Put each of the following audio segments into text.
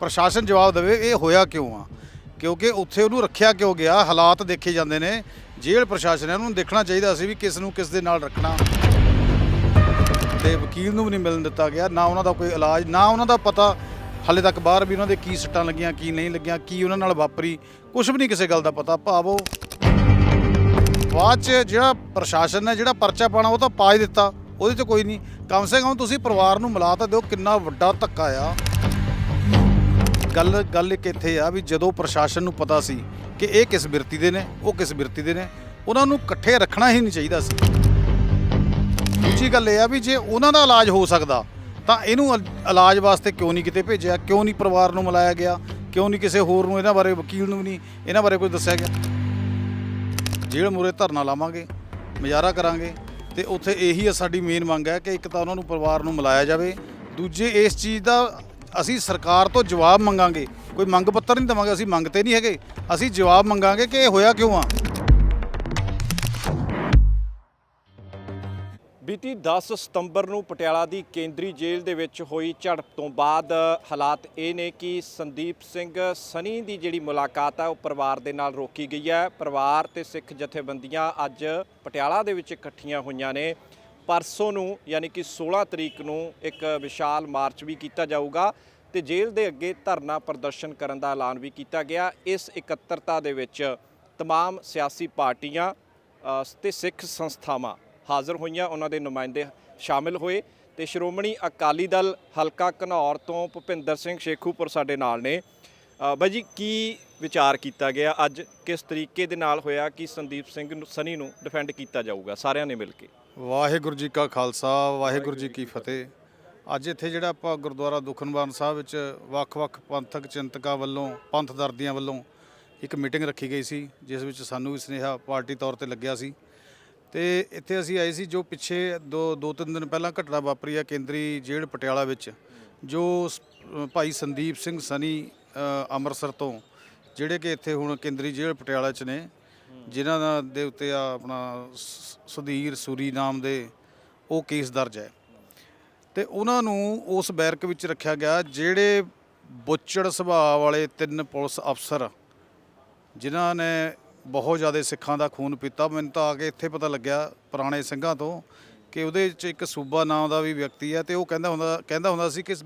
ਪ੍ਰਸ਼ਾਸਨ ਜਵਾਬ ਦੇਵੇ ਇਹ ਹੋਇਆ ਕਿਉਂ ਆ? ਕਿਉਂਕਿ ਉੱਥੇ ਉਹਨੂੰ ਰੱਖਿਆ ਕਿਉਂ ਗਿਆ? ਹਾਲਾਤ ਦੇਖੇ ਜਾਂਦੇ ਨੇ। ਜੇਲ੍ਹ ਪ੍ਰਸ਼ਾਸਨ ਹੈ ਉਹਨੂੰ ਦੇਖਣਾ ਚਾਹੀਦਾ ਸੀ ਵੀ ਕਿਸ ਨੂੰ ਕਿਸ ਦੇ ਨਾਲ ਰੱਖਣਾ। ਤੇ ਵਕੀਲ ਨੂੰ ਵੀ ਨਹੀਂ ਮਿਲਣ ਦਿੱਤਾ ਗਿਆ। ਨਾ ਉਹਨਾਂ ਦਾ ਕੋਈ ਇਲਾਜ, ਨਾ ਉਹਨਾਂ ਦਾ ਪਤਾ ਹਾਲੇ ਤੱਕ ਬਾਹਰ ਵੀ ਉਹਨਾਂ ਦੇ ਕੀ ਸੱਟਾਂ ਲੱਗੀਆਂ, ਕੀ ਨਹੀਂ ਲੱਗੀਆਂ, ਕੀ ਉਹਨਾਂ ਨਾਲ ਵਾਪਰੀ। ਕੁਝ ਵੀ ਨਹੀਂ ਕਿਸੇ ਗੱਲ ਦਾ ਪਤਾ। ਭਾਵੋ, ਬਾਅਦ ਚ ਜਿਹੜਾ ਪ੍ਰਸ਼ਾਸਨ ਨੇ ਜਿਹੜਾ ਪਰਚਾ ਪਾਣਾ ਉਹ ਤਾਂ ਪਾ ਹੀ ਦਿੱਤਾ। ਉਹਦੇ ਚ ਕੋਈ ਨਹੀਂ। ਕਮ ਸੇ ਕਮ ਤੁਸੀਂ ਪਰਿਵਾਰ ਨੂੰ ਮਿਲਾ ਤਾਂ ਦਿਓ। ਕਿੰਨਾ ਵੱਡਾ ਧੱਕਾ ਆ। ਗੱਲ ਗੱਲ ਇੱਕ ਇੱਥੇ ਆ ਵੀ ਜਦੋਂ ਪ੍ਰਸ਼ਾਸਨ ਨੂੰ ਪਤਾ ਸੀ ਕਿ ਇਹ ਕਿਸ ਬਿਰਤੀ ਦੇ ਨੇ, ਉਹ ਕਿਸ ਬਿਰਤੀ ਦੇ ਨੇ, ਉਹਨਾਂ ਨੂੰ ਇਕੱਠੇ ਰੱਖਣਾ ਹੀ ਨਹੀਂ ਚਾਹੀਦਾ ਸੀ। ਦੂਜੀ ਗੱਲ ਇਹ ਆ ਵੀ ਜੇ ਉਹਨਾਂ ਦਾ ਇਲਾਜ ਹੋ ਸਕਦਾ, ਤਾਂ ਇਹਨੂੰ ਇਲਾਜ ਵਾਸਤੇ ਕਿਉਂ ਨਹੀਂ ਕਿਤੇ ਭੇਜਿਆ? ਕਿਉਂ ਨਹੀਂ ਪਰਿਵਾਰ ਨੂੰ ਮਿਲਾਇਆ ਗਿਆ? ਕਿਉਂ ਨਹੀਂ ਕਿਸੇ ਹੋਰ ਨੂੰ ਇਹਨਾਂ ਬਾਰੇ ਵਕੀਲ ਨੂੰ ਵੀ ਨਹੀਂ, ਇਹਨਾਂ ਬਾਰੇ ਕੁਝ ਦੱਸਿਆ ਗਿਆ? ਜੇਲ੍ਹ ਮੂਰੇ ਧਰਨਾ ਲਾਵਾਂਗੇ, ਮੁਜ਼ਾਹਰਾ ਕਰਾਂਗੇ ਤੇ ਉੱਥੇ ਇਹੀ ਆ ਸਾਡੀ ਮੇਨ ਮੰਗ ਹੈ ਕਿ ਇੱਕ ਤਾਂ ਉਹਨਾਂ ਨੂੰ ਪਰਿਵਾਰ ਨੂੰ ਮਿਲਾਇਆ ਜਾਵੇ, ਦੂਜੇ ਇਸ ਚੀਜ਼ ਦਾ ਅਸੀਂ ਸਰਕਾਰ ਤੋਂ ਜਵਾਬ ਮੰਗਾਂਗੇ। ਕੋਈ ਮੰਗ ਪੱਤਰ ਨਹੀਂ ਦੇਵਾਂਗੇ, ਅਸੀਂ ਮੰਗਤੇ ਨਹੀਂ ਹੈਗੇ। ਅਸੀਂ ਜਵਾਬ ਮੰਗਾਂਗੇ ਕਿ ਇਹ ਹੋਇਆ ਕਿਉਂ ਆ? ਬੀਤੀ 10 ਸਤੰਬਰ ਨੂੰ ਪਟਿਆਲਾ ਦੀ ਕੇਂਦਰੀ ਜੇਲ੍ਹ ਦੇ ਵਿੱਚ ਹੋਈ ਝੜਪ ਤੋਂ ਬਾਅਦ ਹਾਲਾਤ ਇਹ ਨੇ ਕਿ ਸੰਦੀਪ ਸਿੰਘ ਸਨੀ ਦੀ ਜਿਹੜੀ ਮੁਲਾਕਾਤ ਹੈ ਉਹ ਪਰਿਵਾਰ ਦੇ ਨਾਲ ਰੋਕੀ ਗਈ ਹੈ। ਪਰਿਵਾਰ ਤੇ ਸਿੱਖ ਜਥੇਬੰਦੀਆਂ ਅੱਜ ਪਟਿਆਲਾ ਦੇ ਵਿੱਚ ਇਕੱਠੀਆਂ ਹੋਈਆਂ ਨੇ। ਪਰਸੋਂ ਨੂੰ ਯਾਨੀ ਕਿ 16 ਤਰੀਕ ਨੂੰ ਇੱਕ ਵਿਸ਼ਾਲ ਮਾਰਚ ਵੀ ਕੀਤਾ ਜਾਊਗਾ ਤੇ ਜੇਲ੍ਹ ਦੇ ਅੱਗੇ ਧਰਨਾ ਪ੍ਰਦਰਸ਼ਨ ਕਰਨ ਦਾ ਐਲਾਨ ਵੀ ਕੀਤਾ ਗਿਆ ਇਸ ਇਕੱਤਰਤਾ ਦੇ ਵਿੱਚ तमाम ਸਿਆਸੀ ਪਾਰਟੀਆਂ ਅ, ਤੇ ਸਿੱਖ ਸੰਸਥਾਵਾਂ ਹਾਜ਼ਰ ਹੋਈਆਂ ਉਹਨਾਂ ਦੇ ਨੁਮਾਇੰਦੇ ਸ਼ਾਮਿਲ ਹੋਏ ਤੇ ਸ਼੍ਰੋਮਣੀ ਅਕਾਲੀ ਦਲ ਹਲਕਾ ਘਨੌਰ ਤੋਂ ਭੁਪਿੰਦਰ ਸਿੰਘ ਸ਼ੇਖੂਪੁਰ ਸਾਡੇ ਨਾਲ ਨੇ ਅ, ਬਾਈ ਜੀ ਕੀ ਵਿਚਾਰ ਕੀਤਾ ਗਿਆ। ਅੱਜ ਕਿਸ ਤਰੀਕੇ ਦੇ ਨਾਲ ਹੋਇਆ ਕਿ ਸੰਦੀਪ ਸਿੰਘ ਨੂੰ ਸਨੀ ਨੂੰ ਡਿਫੈਂਡ ਕੀਤਾ ਜਾਊਗਾ? ਸਾਰਿਆਂ ਨੇ ਮਿਲ ਕੇ। ਵਾਹਿਗੁਰੂ ਜੀ ਕਾ ਖਾਲਸਾ ਵਾਹਿਗੁਰੂ ਜੀ ਕੀ ਫਤਿਹ। ਅੱਜ ਇੱਥੇ ਜਿਹੜਾ ਆਪਾਂ ਗੁਰਦੁਆਰਾ ਦੁਖਨਿਵਾਰਨ ਸਾਹਿਬ ਵਿੱਚ ਵੱਖ-ਵੱਖ ਪੰਥਕ ਚਿੰਤਕਾਂ ਵੱਲੋਂ ਪੰਥ ਦਰਦੀਆਂ ਵੱਲੋਂ ਇੱਕ ਮੀਟਿੰਗ ਰੱਖੀ ਗਈ ਸੀ ਜਿਸ ਵਿੱਚ ਸਾਨੂੰ ਵੀ ਸੁਨੇਹਾ ਪਾਰਟੀ ਤੌਰ ਤੇ ਲੱਗਿਆ ਸੀ। ਤੇ ਇੱਥੇ ਅਸੀਂ ਆਏ ਸੀ ਜੋ ਪਿੱਛੇ ਦੋ ਦੋ ਤਿੰਨ ਦਿਨ ਪਹਿਲਾਂ ਘਟਨਾ ਵਾਪਰੀ ਆ ਕੇਂਦਰੀ ਜੇਲ੍ਹ ਪਟਿਆਲਾ ਵਿੱਚ ਜੋ ਭਾਈ ਸੰਦੀਪ ਸਿੰਘ ਸਨੀ ਅੰਮ੍ਰਿਤਸਰ ਤੋਂ ਜਿਹੜੇ ਕਿ ਇੱਥੇ ਹੁਣ ਕੇਂਦਰੀ ਜੇਲ੍ਹ ਪਟਿਆਲਾ 'ਚ ਨੇ, ਜਿਨ੍ਹਾਂ ਦਾ ਦੇ ਉੱਤੇ ਆ ਆਪਣਾ ਸ- ਸੁਧੀਰ ਸੂਰੀ ਨਾਮ ਦੇ ਉਹ ਕੇਸ ਦਰਜ ਹੈ। ਤੇ ਉਹਨਾਂ ਨੂੰ ਉਸ ਬੈਰਕ ਵਿੱਚ ਰੱਖਿਆ ਗਿਆ ਜਿਹੜੇ ਬੁੱਚੜ ਸੁਭਾਅ ਵਾਲੇ ਤਿੰਨ ਪੁਲਿਸ ਅਫਸਰ, ਜਿਨ੍ਹਾਂ ਨੇ ਬਹੁਤ ਜ਼ਿਆਦਾ ਸਿੱਖਾਂ ਦਾ ਖੂਨ ਪੀਤਾ। ਮੈਨੂੰ ਤਾਂ ਆ ਕੇ ਇੱਥੇ ਪਤਾ ਲੱਗਿਆ ਪੁਰਾਣੇ ਸਿੰਘਾਂ ਤੋਂ ਕਿ ਉਹਦੇ 'ਚ ਇੱਕ ਸੂਬਾ ਨਾਮ ਦਾ ਵੀ ਵਿਅਕਤੀ ਹੈ ਤੇ ਉਹ ਕਹਿੰਦਾ ਹੁੰਦਾ ਕਹਿੰਦਾ ਹੁੰਦਾ ਸੀ ਕਿ ਸ-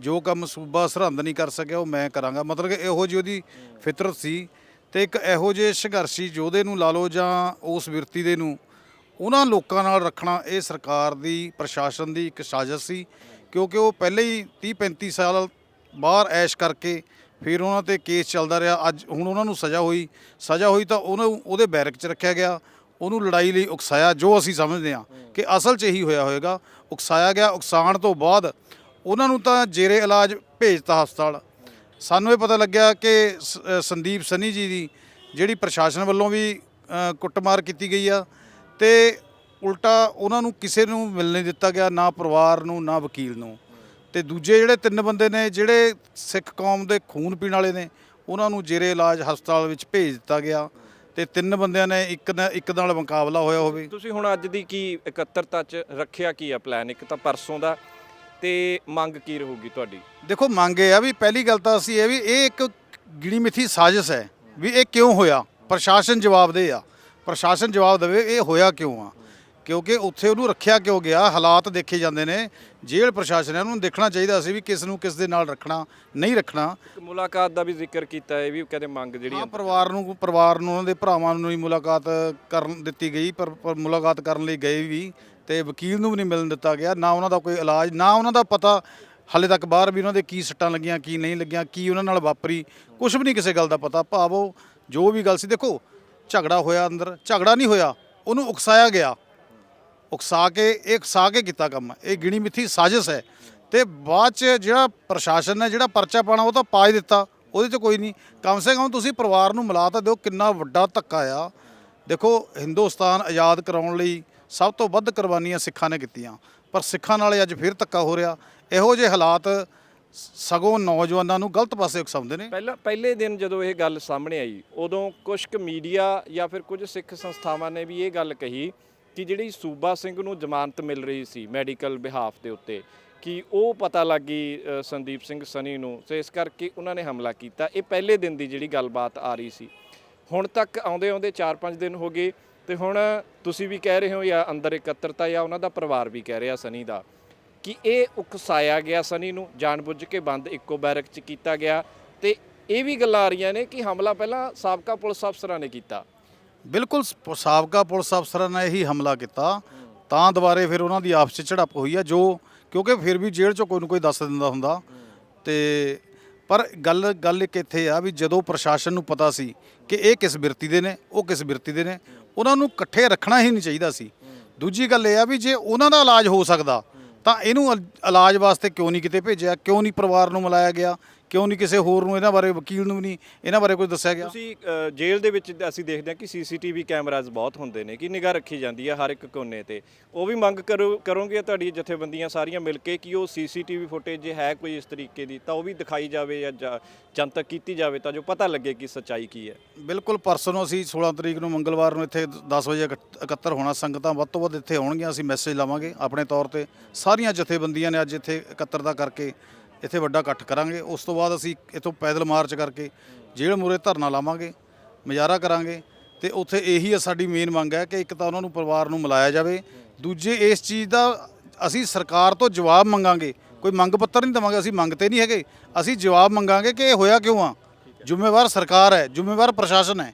ਜੋ ਕੰਮ ਸੂਬਾ ਸਰਹੰਦ ਨਹੀਂ ਕਰ ਸਕਿਆ, ਉਹ ਮੈਂ ਕਰਾਂਗਾ। ਮਤਲਬ ਕਿ ਇਹੋ ਜਿਹੀ ਉਹਦੀ ਫਿਤਰਤ ਸੀ ਤੇ ਇੱਕ ਇਹੋ ਜਿਹੇ ਸੰਘਰਸ਼ੀ ਯੋਧੇ ਨੂੰ ਲਾ ਲਓ ਜਾਂ ਉਸ ਵਿਰਤੀ ਦੇ ਨੂੰ, ਉਹਨਾਂ ਲੋਕਾਂ ਨਾਲ ਰੱਖਣਾ ਇਹ ਸਰਕਾਰ ਦੀ, ਪ੍ਰਸ਼ਾਸਨ ਦੀ ਇੱਕ ਸਾਜ਼ਿਸ਼ ਸੀ। ਕਿਉਂਕਿ ਉਹ ਪਹਿਲੇ ਹੀ 30 35 ਸਾਲ ਬਾਹਰ ਐਸ਼ ਕਰਕੇ ਫਿਰ ਉਹਨਾਂ ਤੇ ਕੇਸ ਚੱਲਦਾ ਰਿਹਾ। ਅੱਜ ਹੁਣ ਉਹਨਾਂ ਨੂੰ ਸਜ਼ਾ ਹੋਈ। ਸਜ਼ਾ ਹੋਈ ਤਾਂ ਉਹਨੂੰ ਉਹਦੇ ਬੈਰਕ 'ਚ ਰੱਖਿਆ ਗਿਆ। ਉਹਨੂੰ ਲੜਾਈ ਲਈ ਉਕਸਾਇਆ, ਜੋ ਅਸੀਂ ਸਮਝਦੇ ਹਾਂ ਕਿ ਅਸਲ 'ਚ ਇਹੀ ਹੋਇਆ ਹੋਵੇਗਾ ਉਕਸਾਇਆ ਗਿਆ। ਉਕਸਾਉਣ ਤੋਂ ਬਾਅਦ ਉਹਨਾਂ ਨੂੰ ਤਾਂ ਜੇਰੇ ਇਲਾਜ ਭੇਜਤਾ ਹਸਪਤਾਲ। ਸਾਨੂੰ ਇਹ ਪਤਾ ਲੱਗਿਆ ਕਿ ਸ- ਸੰਦੀਪ ਸਨੀ ਜੀ ਦੀ ਜਿਹੜੀ ਪ੍ਰਸ਼ਾਸਨ ਵੱਲੋਂ ਵੀ ਅ, ਕੁੱਟਮਾਰ ਕੀਤੀ ਗਈ ਆ ਤੇ ਉਲਟਾ ਉਹਨਾਂ ਨੂੰ ਕਿਸੇ ਨੂੰ ਮਿਲ ਨਹੀਂ ਦਿੱਤਾ ਗਿਆ ਨਾ ਪਰਿਵਾਰ ਨੂੰ ਨਾ ਵਕੀਲ ਨੂੰ। ਤੇ ਦੂਜੇ ਜਿਹੜੇ ਤਿੰਨ ਬੰਦੇ ਨੇ ਜਿਹੜੇ ਸਿੱਖ ਕੌਮ ਦੇ ਖੂਨ ਪੀਣ ਵਾਲੇ ਨੇ ਉਹਨਾਂ ਨੂੰ ਜੇਰੇ ਇਲਾਜ ਹਸਪਤਾਲ ਵਿੱਚ ਭੇਜ ਦਿੱਤਾ ਗਿਆ। ਤੇ ਤਿੰਨ ਬੰਦਿਆਂ ਨੇ ਇੱਕ ਨਾ ਇੱਕ ਨਾਲ ਮੁਕਾਬਲਾ ਹੋਇਆ ਹੋਵੇ। ਤੁਸੀਂ ਹੁਣ ਅੱਜ ਦੀ ਕੀ ਇਕੱਤਰਤਾ ਚ ਰੱਖਿਆ ਕੀ ਆ ਪਲਾਨ ਇੱਕ ਤਾਂ ਪਰਸੋਂ ਦਾ ਤੇ ਮੰਗ ਕੀ ਰਹੂਗੀ ਤੁਹਾਡੀ? ਦੇਖੋ ਮੰਗ ਇਹ ਆ ਵੀ ਪਹਿਲੀ ਗੱਲ ਤਾਂ ਅਸੀਂ ਇਹ ਵੀ ਇਹ ਇੱਕ ਗਿਣੀ ਮਿੱਥੀ ਸਾਜ਼ਿਸ਼ ਹੈ ਵੀ ਇਹ ਕਿਉਂ ਹੋਇਆ? ਪ੍ਰਸ਼ਾਸਨ ਜਵਾਬ ਦੇ ਆ। ਪ੍ਰਸ਼ਾਸਨ ਜਵਾਬ ਦੇਵੇ ਇਹ ਹੋਇਆ ਕਿਉਂ ਆ? ਕਿਉਂਕਿ ਉੱਥੇ ਉਹਨੂੰ ਰੱਖਿਆ ਕਿਉਂ ਗਿਆ? ਹਾਲਾਤ ਦੇਖੇ ਜਾਂਦੇ ਨੇ। ਜੇਲ੍ਹ ਪ੍ਰਸ਼ਾਸਨ ਹੈ ਉਹਨੂੰ ਦੇਖਣਾ ਚਾਹੀਦਾ ਸੀ ਵੀ ਕਿਸ ਨੂੰ ਕਿਸ ਦੇ ਨਾਲ ਰੱਖਣਾ ਨਹੀਂ ਰੱਖਣਾ। ਮੁਲਾਕਾਤ ਦਾ ਵੀ ਜ਼ਿਕਰ ਕੀਤਾ ਇਹ ਵੀ ਕਹਿੰਦੇ ਮੰਗ ਜਿਹੜੀ ਹਾਂ ਪਰਿਵਾਰ ਨੂੰ ਪਰਿਵਾਰ ਨੂੰ ਉਹਨਾਂ ਦੇ ਭਰਾਵਾਂ ਨੂੰ ਹੀ ਮੁਲਾਕਾਤ ਕਰਨ ਦਿੱਤੀ ਗਈ ਪਰ ਮੁਲਾਕਾਤ ਕਰਨ ਲਈ ਗਏ ਵੀ। ਤੇ ਵਕੀਲ ਨੂੰ ਵੀ ਨਹੀਂ ਮਿਲਣ ਦਿੱਤਾ ਗਿਆ, ਨਾ ਉਹਨਾਂ ਦਾ ਕੋਈ ਇਲਾਜ, ਨਾ ਉਹਨਾਂ ਦਾ ਪਤਾ ਹਾਲੇ ਤੱਕ ਬਾਹਰ ਵੀ ਉਹਨਾਂ ਦੇ ਕੀ ਸੱਟਾਂ ਲੱਗੀਆਂ, ਕੀ ਨਹੀਂ ਲੱਗੀਆਂ, ਕੀ ਉਹਨਾਂ ਨਾਲ ਵਾਪਰੀ ਕੁਝ ਵੀ ਨਹੀਂ ਕਿਸੇ ਗੱਲ ਦਾ ਪਤਾ। ਭਾਵੋ, ਜੋ ਵੀ ਗੱਲ ਸੀ, ਦੇਖੋ, ਝਗੜਾ ਹੋਇਆ ਅੰਦਰ, ਝਗੜਾ ਨਹੀਂ ਹੋਇਆ, ਉਹਨੂੰ ਉਕਸਾਇਆ ਗਿਆ। ਉਕਸਾ ਕੇ, ਇਹ ਉਕਸਾ ਕੇ ਕੀਤਾ ਕੰਮ, ਇਹ ਗਿਣੀ ਮਿੱਥੀ ਸਾਜ਼ਿਸ਼ ਹੈ। ਤੇ ਬਾਅਦ ਚ ਜਿਹੜਾ ਪ੍ਰਸ਼ਾਸਨ ਨੇ ਜਿਹੜਾ ਪਰਚਾ ਪਾਣਾ ਉਹ ਤਾਂ ਪਾ ਹੀ ਦਿੱਤਾ, ਉਹਦੇ 'ਚ ਕੋਈ ਨਹੀਂ। ਕਮ ਸੇ ਕਮ ਤੁਸੀਂ ਪਰਿਵਾਰ ਨੂੰ ਮਿਲਾ ਤਾਂ ਦਿਓ, ਕਿੰਨਾ ਵੱਡਾ ਧੱਕਾ ਆ। ਦੇਖੋ, ਹਿੰਦੁਸਤਾਨ ਆਜ਼ਾਦ ਕਰਾਉਣ ਲਈ ਸਭ ਤੋਂ ਵੱਧ ਕੁਰਬਾਨੀਆਂ ਸਿੱਖਾਂ ਨੇ ਕੀਤੀਆਂ। ਪਰ ਸਿੱਖਾਂ ਨਾਲ ਅੱਜ ਫਿਰ ਧੱਕਾ ਹੋ ਰਿਹਾ। ਇਹੋ ਜਿਹੇ ਹਾਲਾਤ ਸਗੋਂ ਨੌਜਵਾਨਾਂ ਨੂੰ ਗਲਤ ਪਾਸੇ ਉਕਸਾਉਂਦੇ ਨੇ। ਪਹਿਲਾਂ, ਪਹਿਲੇ ਦਿਨ ਜਦੋਂ ਇਹ ਗੱਲ ਸਾਹਮਣੇ ਆਈ, ਉਦੋਂ ਕੁਝ ਕੁ ਮੀਡੀਆ ਜਾਂ ਫਿਰ ਕੁਝ ਸਿੱਖ ਸੰਸਥਾਵਾਂ ਨੇ ਵੀ ਇਹ ਗੱਲ ਕਹੀ ਕਿ ਜਿਹੜੀ ਸੂਬਾ ਸਿੰਘ ਨੂੰ ਜ਼ਮਾਨਤ ਮਿਲ ਰਹੀ ਸੀ ਮੈਡੀਕਲ ਬਿਹਾਫ ਦੇ ਉੱਤੇ, ਕਿ ਉਹ ਪਤਾ ਲੱਗ ਗਈ ਸੰਦੀਪ ਸਿੰਘ ਸਨੀ ਨੂੰ। ਤੇ ਇਸ ਕਰਕੇ ਉਹਨਾਂ ਨੇ ਹਮਲਾ ਕੀਤਾ। ਇਹ ਪਹਿਲੇ ਦਿਨ ਦੀ ਜਿਹੜੀ ਗੱਲਬਾਤ ਆ ਰਹੀ ਸੀ। ਹੁਣ ਤੱਕ ਆਉਂਦੇ ਆਉਂਦੇ 4-5 ਦਿਨ ਹੋ ਗਏ। ਤੇ ਹੁਣ ਤੁਸੀਂ ਵੀ ਕਹਿ ਰਹੇ ਹੋ ਜਾਂ ਅੰਦਰ ਇਕੱਤਰਤਾ ਜਾਂ ਉਹਨਾਂ ਦਾ ਪਰਿਵਾਰ ਵੀ ਕਹਿ ਰਿਹਾ ਸਨੀ ਦਾ, ਕਿ ਇਹ ਉਕਸਾਇਆ ਗਿਆ ਸਨੀ ਨੂੰ, ਜਾਣਬੁੱਝ ਕੇ ਬੰਦ ਇੱਕੋ ਬੈਰਕ 'ਚ ਕੀਤਾ ਗਿਆ ਤੇ ਇਹ ਵੀ ਗੱਲਾਂ ਆ ਰਹੀਆਂ ਨੇ ਕਿ ਹਮਲਾ ਪਹਿਲਾਂ ਸਾਬਕਾ ਪੁਲਿਸ ਅਫਸਰਾਂ ਨੇ ਕੀਤਾ। ਬਿਲਕੁਲ ਸਾਬਕਾ ਪੁਲਿਸ ਅਫਸਰਾਂ ਨੇ ਹੀ ਹਮਲਾ ਕੀਤਾ, ਤਾਂ ਦੁਬਾਰੇ ਫਿਰ ਉਹਨਾਂ ਦੀ ਆਪਸ 'ਚ ਝੜਪ ਹੋਈ ਆ, ਜੋ ਕਿਉਂਕਿ ਫਿਰ ਵੀ ਜੇਲ੍ਹ 'ਚੋਂ ਕੋਈ ਨਾ ਕੋਈ ਦੱਸ ਦਿੰਦਾ ਹੁੰਦਾ ਤੇ ਪਰ ਗੱਲ ਗੱਲ ਇੱਕ ਇੱਥੇ ਆ ਵੀ ਜਦੋਂ ਪ੍ਰਸ਼ਾਸਨ ਨੂੰ ਪਤਾ ਸੀ ਕਿ ਇਹ ਕਿਸ ਬਿਰਤੀ ਦੇ ਨੇ, ਉਹ ਕਿਸ ਬਿਰਤੀ ਦੇ ਨੇ, ਉਹਨਾਂ ਨੂੰ ਇਕੱਠੇ ਰੱਖਣਾ ਹੀ ਨਹੀਂ ਚਾਹੀਦਾ ਸੀ। ਦੂਜੀ ਗੱਲ ਇਹ ਆ ਵੀ ਜੇ ਉਹਨਾਂ ਦਾ ਇਲਾਜ ਹੋ ਸਕਦਾ, ਤਾਂ ਇਹਨੂੰ ਇਲ- ਇਲਾਜ ਵਾਸਤੇ ਕਿਉਂ ਨਹੀਂ ਕਿਤੇ ਭੇਜਿਆ, ਕਿਉਂ ਨਹੀਂ ਪਰਿਵਾਰ ਨੂੰ ਮਿਲਾਇਆ ਗਿਆ ਕਿਉਂ ਨਹੀਂ ਕਿਸੇ ਹੋਰ ਨੂੰ ਇਹਨਾਂ ਬਾਰੇ ਵਕੀਲ ਨੂੰ ਵੀ ਨਹੀਂ ਇਹਨਾਂ ਬਾਰੇ ਕੁਝ ਦੱਸਿਆ ਗਿਆ? ਤੁਸੀਂ ਅ, ਜੇਲ੍ਹ ਦੇ ਵਿੱਚ ਅਸੀਂ ਦੇਖਦੇ ਹਾਂ ਕਿ ਸੀਸੀਟੀਵੀ ਕੈਮਰਾਜ਼ ਬਹੁਤ ਹੁੰਦੇ ਨੇ ਕਿ ਨਿਗਾਹ ਰੱਖੀ ਜਾਂਦੀ ਹੈ ਹਰ ਇੱਕ ਕੋਨੇ ਤੇ। ਉਹ ਵੀ ਮੰਗ ਕਰੋ ਕਰੋਗੇ ਤੁਹਾਡੀ ਜਥੇਬੰਦੀਆਂ ਸਾਰੀਆਂ ਮਿਲ ਕੇ ਕਿ ਉਹ ਸੀਸੀਟੀਵੀ ਫੁਟੇਜ ਜੇ ਹੈ ਕੋਈ ਇਸ ਤਰੀਕੇ ਦੀ ਤਾਂ ਉਹ ਵੀ ਦਿਖਾਈ ਜਾਵੇ ਜਾਂ ਜ- ਜਨਤਕ ਕੀਤੀ ਜਾਵੇ ਤਾਂ ਜੋ ਪਤਾ ਲੱਗੇ ਕਿ ਸੱਚਾਈ ਕੀ ਹੈ। ਬਿਲਕੁਲ ਪਰਸੋਂ ਨੂੰ ਅਸੀਂ 16 ਤਰੀਕ ਨੂੰ ਮੰਗਲਵਾਰ ਨੂੰ ਇੱਥੇ 10 ਵਜੇ ਇਕੱਠ- ਇਕੱਤਰ ਹੋਣਾ ਸੰਗਤਾਂ ਵੱਧ ਤੋਂ ਵੱਧ ਇੱਥੇ ਆਉਣਗੀਆਂ ਅਸੀਂ ਮੈਸੇਜ ਲਾਵਾਂਗੇ। ਆਪਣੇ ਤੌਰ ਤੇ ਸਾਰੀਆਂ ਜਥੇਬੰਦੀਆਂ ਨੇ ਅੱਜ ਇੱਥੇ ਇਕੱਤਰਤਾ ਕਰਕੇ ਇੱਥੇ ਵੱਡਾ ਇਕੱਠ ਕਰਾਂਗੇ। ਉਸ ਤੋਂ ਬਾਅਦ ਅਸੀਂ ਇੱਥੋਂ ਪੈਦਲ ਮਾਰਚ ਕਰਕੇ ਜੇਲ੍ਹ ਮੂਰੇ ਧਰਨਾ ਲਾਵਾਂਗੇ, ਮੁਜ਼ਾਹਰਾ ਕਰਾਂਗੇ ਤੇ ਉੱਥੇ ਇਹੀ ਸਾਡੀ ਮੇਨ ਮੰਗ ਹੈ ਕਿ ਇੱਕ ਤਾਂ ਉਹਨਾਂ ਨੂੰ ਪਰਿਵਾਰ ਨੂੰ ਮਿਲਾਇਆ ਜਾਵੇ। ਦੂਜੇ ਇਸ ਚੀਜ਼ ਦਾ ਅਸੀਂ ਸਰਕਾਰ ਤੋਂ ਜਵਾਬ ਮੰਗਾਂਗੇ। ਕੋਈ ਮੰਗ ਪੱਤਰ ਨਹੀਂ ਦਵਾਂਗੇ, ਅਸੀਂ ਮੰਗ ਤੇ ਨਹੀਂ ਹੈਗੇ। ਅਸੀਂ ਜਵਾਬ ਮੰਗਾਂਗੇ ਕਿ ਇਹ ਹੋਇਆ ਕਿਉਂ ਆ? ਜ਼ਿੰਮੇਵਾਰ ਸਰਕਾਰ ਹੈ, ਜ਼ਿੰਮੇਵਾਰ ਪ੍ਰਸ਼ਾਸਨ ਹੈ।